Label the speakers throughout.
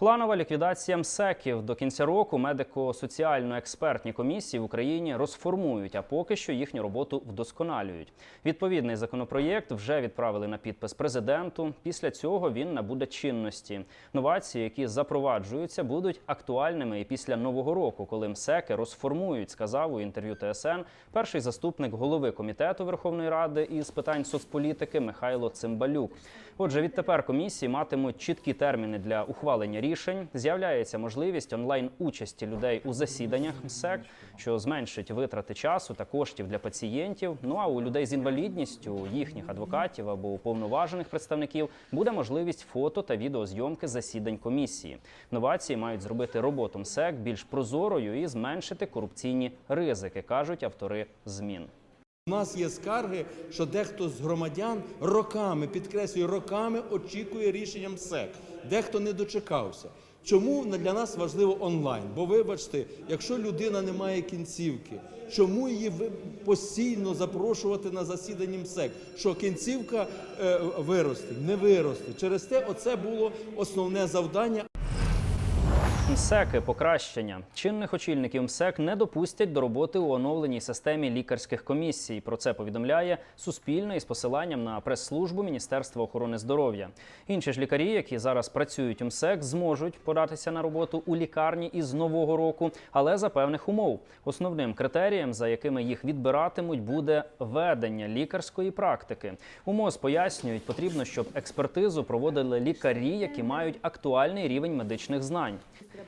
Speaker 1: Планова ліквідація МСЕКів до кінця року медико-соціально-експертні комісії в Україні розформують, а поки що їхню роботу вдосконалюють. Відповідний законопроєкт вже відправили на підпис президенту. Після цього він набуде чинності. Новації, які запроваджуються, будуть актуальними і після нового року, коли МСЕКи розформують, сказав у інтерв'ю ТСН перший заступник голови комітету Верховної Ради із питань соцполітики Михайло Цимбалюк. Отже, відтепер комісії матимуть чіткі терміни для ухвалення рішень. З'являється можливість онлайн участі людей у засіданнях МСЕК, що зменшить витрати часу та коштів для пацієнтів. Ну а у людей з інвалідністю, їхніх адвокатів або уповноважених представників буде можливість фото та відеозйомки засідань комісії. Новації мають зробити роботу МСЕК більш прозорою і зменшити корупційні ризики, кажуть автори змін.
Speaker 2: У нас є скарги, що дехто з громадян роками, підкреслюю, роками очікує рішення МСЕК. Дехто не дочекався. Чому для нас важливо онлайн? Бо вибачте, якщо людина не має кінцівки, чому її постійно запрошувати на засідання МСЕК? Що кінцівка е, виросте, не виросте. Через те, оце було основне завдання.
Speaker 1: МСЕКи покращення чинних очільників МСЕК не допустять до роботи у оновленій системі лікарських комісій. Про це повідомляє Суспільне із посиланням на прес-службу Міністерства охорони здоров'я. Інші ж лікарі, які зараз працюють у МСЕК, зможуть податися на роботу у лікарні із нового року, але за певних умов. Основним критерієм, за якими їх відбиратимуть, буде ведення лікарської практики. У МОЗ пояснюють, потрібно, щоб експертизу проводили лікарі, які мають актуальний рівень медичних знань.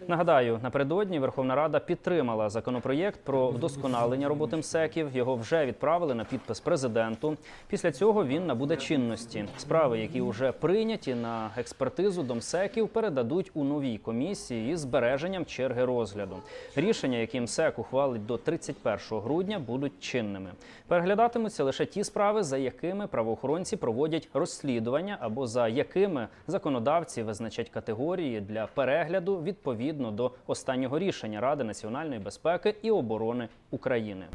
Speaker 1: Нагадаю, напередодні Верховна Рада підтримала законопроєкт про вдосконалення роботи МСЕКів. Його вже відправили на підпис президенту. Після цього він набуде чинності. Справи, які вже прийняті на експертизу до МСЕКів, передадуть у новій комісії із збереженням черги розгляду. Рішення, які МСЕК ухвалить до 31 грудня, будуть чинними. Переглядатимуться лише ті справи, за якими правоохоронці проводять розслідування або за якими законодавці визначать категорії для перегляду відповідно до останнього рішення Ради національної безпеки і оборони України.